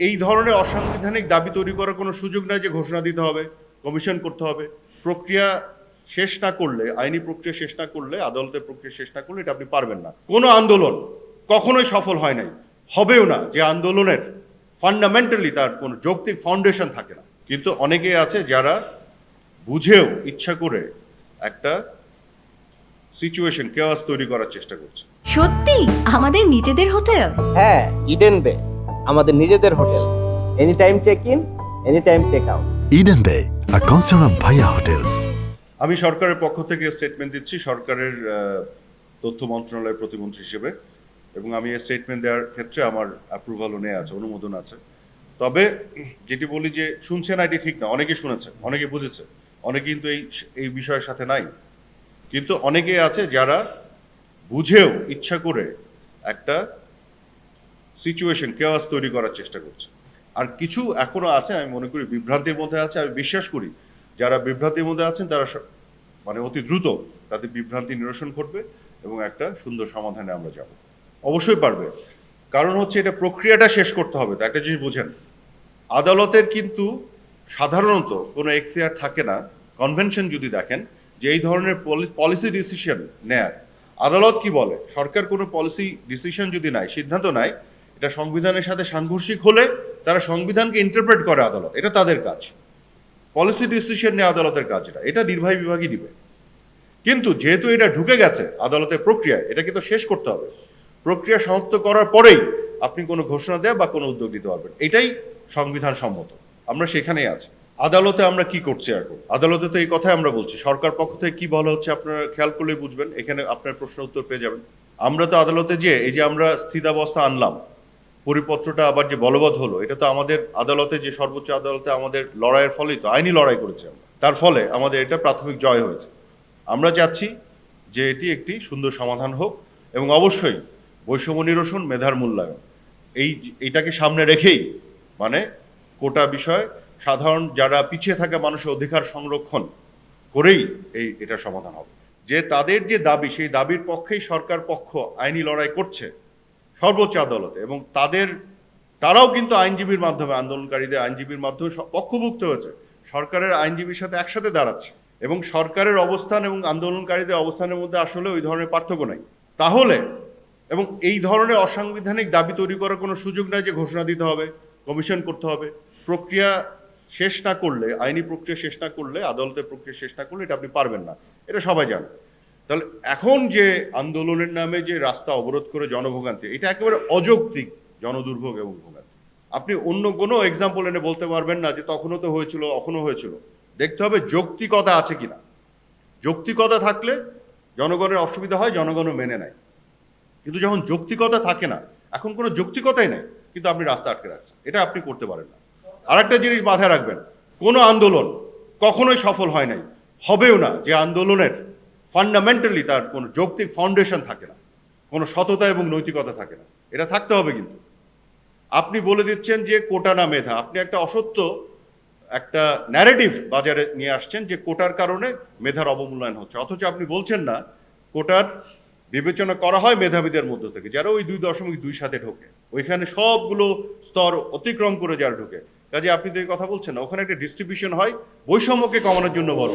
এই ধরনের অসাংবিধানিক দাবি তৈরি করার কোনো সুযোগ নাই যে ঘোষণা দিতে হবে কমিশন করতে হবে। প্রক্রিয়া শেষ না করলে আইনি প্রক্রিয়া শেষ না করলে আদালতের প্রক্রিয়া শেষ না করলে এটা আপনি পারবেন না। কোনো আন্দোলন কখনোই সফল হয় নাই। হবেও না। যে আন্দোলনের ফান্ডামেন্টালি তার কোনো যৌক্তিক ফাউন্ডেশন থাকে না। কিন্তু অনেকে আছে যারা বুঝেও ইচ্ছা করে একটা সিচুয়েশন কেওয়াস তৈরি করার চেষ্টা করছে। সত্যি? আমাদের নিজেদের হোটেল হ্যাঁ ইডেন বে আমাদের নিজেদের hotel. Any time check in any time check out Eden Bay, a concern of Bhaya hotels আমি সরকারের পক্ষ থেকে স্টেটমেন্ট দিচ্ছি সরকারের তথ্য মন্ত্রণালয়ের প্রতিমন্ত্রী হিসেবে। এবং আমি এই স্টেটমেন্ট দেওয়ার ক্ষেত্রে আমার অ্যাপ্রুভালও নেওয়া আছে অনুমোদন আছে। তবে যেটি বলি যে শুনছে না এটি ঠিক না অনেকে শুনেছে অনেকে বুঝেছে অনেকে কিন্তু এই এই বিষয়ের সাথে নাই। কিন্তু অনেকে আছে যারা বুঝেও ইচ্ছা করে একটা সিচুয়েশন কেওয়াস তৈরি করার চেষ্টা করছে। আর কিছু এখনও আছে, আমি মনে করি বিভ্রান্তির মধ্যে আছে, আমি বিশ্বাস করি, যারা বিভ্রান্তির মধ্যে আছেন, তারা মানে অতি দ্রুত তাদের বিভ্রান্তি নিরসন করবে এবং একটা সুন্দর সমাধানে আমরা যাব। অবশ্যই পারবে। কারণ হচ্ছে এটা প্রক্রিয়াটা শেষ করতে হবে, তো একটা জিনিস বুঝেন। আদালতের কিন্তু সাধারণত কোনো এখতিয়ার থাকে না কনভেনশন যদি দেখেন যে এই ধরনের পলিসি ডিসিশন নেয়ার। আদালত কি বলে? সরকার কোনো পলিসি ডিসিশন যদি নেয়, সিদ্ধান্ত নেয় এটা সংবিধানের সাথে সাংঘর্ষিক হলে তারা সংবিধানকে ইন্টারপ্রেট করে আদালত। এটা তাদের কাজ। পলিসি ডিসিশন নিয়ে আদালতের কাজ এটা। এটা নির্বাহী বিভাগই দিবে। কিন্তু যেহেতু এটা ঢুকে গেছে আদালতের প্রক্রিয়ায়, এটাকে তো শেষ করতে হবে। প্রক্রিয়া সমাপ্ত করার পরেই আপনি কোনো ঘোষণা দেয়া বা কোনো উদ্যোগ দিতে পারবেন। এটাই সংবিধান সম্মত। আমরা সেখানেই আছি। আদালতে আমরা কি করছি এখন? আদালতে তো এই কথাই আমরা বলছি। সরকার পক্ষ থেকে কি বলা হচ্ছে আপনারা খেয়াল করলেই বুঝবেন। এখানে আপনার প্রশ্ন উত্তর পেয়ে যাবেন। আমরা তো আদালতে যে, এই যে আমরা স্থিতাবস্থা আনলাম পরিপত্রটা আবার যে বলবৎ হলো, এটা তো আমাদের আদালতে যে সর্বোচ্চ আদালতে আমাদের লড়াইয়ের ফলেই তো, আইনি লড়াই করেছে আমরা। তার ফলে আমাদের এটা প্রাথমিক জয় হয়েছে। আমরা চাচ্ছি যে এটি একটি সুন্দর সমাধান হোক এবং অবশ্যই বৈষম্য নিরসন, মেধার মূল্যায়ন, এই এটাকে সামনে রেখেই মানে কোটা বিষয়, সাধারণ যারা পিছিয়ে থাকা মানুষের অধিকার সংরক্ষণ করেই এই এটা সমাধান হবে। যে তাদের যে দাবি, সেই দাবির পক্ষেই সরকার পক্ষ আইনি লড়াই করছে সর্বোচ্চ আদালতে এবং তাদের, তারাও কিন্তু আইনজীবীর মাধ্যমে, আন্দোলনকারীদের আইনজীবীর মাধ্যমে পক্ষভুক্ত হয়েছে। সরকারের আইনজীবীর সাথে একসাথে দাঁড়াচ্ছে এবং সরকারের অবস্থান এবং আন্দোলনকারীদের অবস্থানের মধ্যে আসলে ওই ধরনের পার্থক্য নাই। তাহলে, এবং এই ধরনের অসাংবিধানিক দাবি তৈরি করার কোনো সুযোগ নাই যে ঘোষণা দিতে হবে, কমিশন করতে হবে। প্রক্রিয়া শেষ না করলে, আইনি প্রক্রিয়া শেষ না করলে, আদালতের প্রক্রিয়া শেষ না করলে এটা আপনি পারবেন না। এটা সবাই জানে। তাহলে এখন যে আন্দোলনের নামে যে রাস্তা অবরোধ করে জনভোগান্তি, এটা একেবারে অযৌক্তিক, জনদুর্ভোগ এবং ভোগান্তি। আপনি অন্য কোনো এক্সাম্পল এনে বলতে পারবেন না যে তখনও তো হয়েছিল, এখনও হয়েছিল। দেখতে হবে যৌক্তিকতা আছে কিনা। যৌক্তিকতা থাকলে জনগণের অসুবিধা হয়, জনগণও মেনে নেয়। কিন্তু যখন যৌক্তিকতা থাকে না, এখন কোনো যৌক্তিকতাই নেই, কিন্তু আপনি রাস্তা আটকে রাখছেন। এটা আপনি করতে পারেন না। আরেকটা জিনিস মাথায় রাখবেন, কোনো আন্দোলন কখনোই সফল হয় নাই, হবেও না। যে আন্দোলনের ফান্ডামেন্টালি তার কোনো যৌক্তিক ফাউন্ডেশন থাকে না। কোনো সততা এবং নৈতিকতা থাকে না। এটা থাকতে হবে কিন্তু। আপনি বলে দিচ্ছেন যে কোটা না মেধা। আপনি একটা অসত্য একটা ন্যারেটিভ বাজারে নিয়ে আসছেন যে কোটার কারণে মেধার অবমূল্যায়ন হচ্ছে। অথচ আপনি বলছেন না, কোটার বিবেচনা করা হয় মেধাবীদের মধ্য থেকে। যারা ওই দুই দশমিক দুই সাথে ঢোকে, ওইখানে সবগুলো স্তর অতিক্রম করে যারা ঢোকে। কাজে আপনি তো কথা বলছেন না। ওখানে একটা ডিস্ট্রিবিউশন হয়, বৈষম্যকে কমানোর জন্য বড়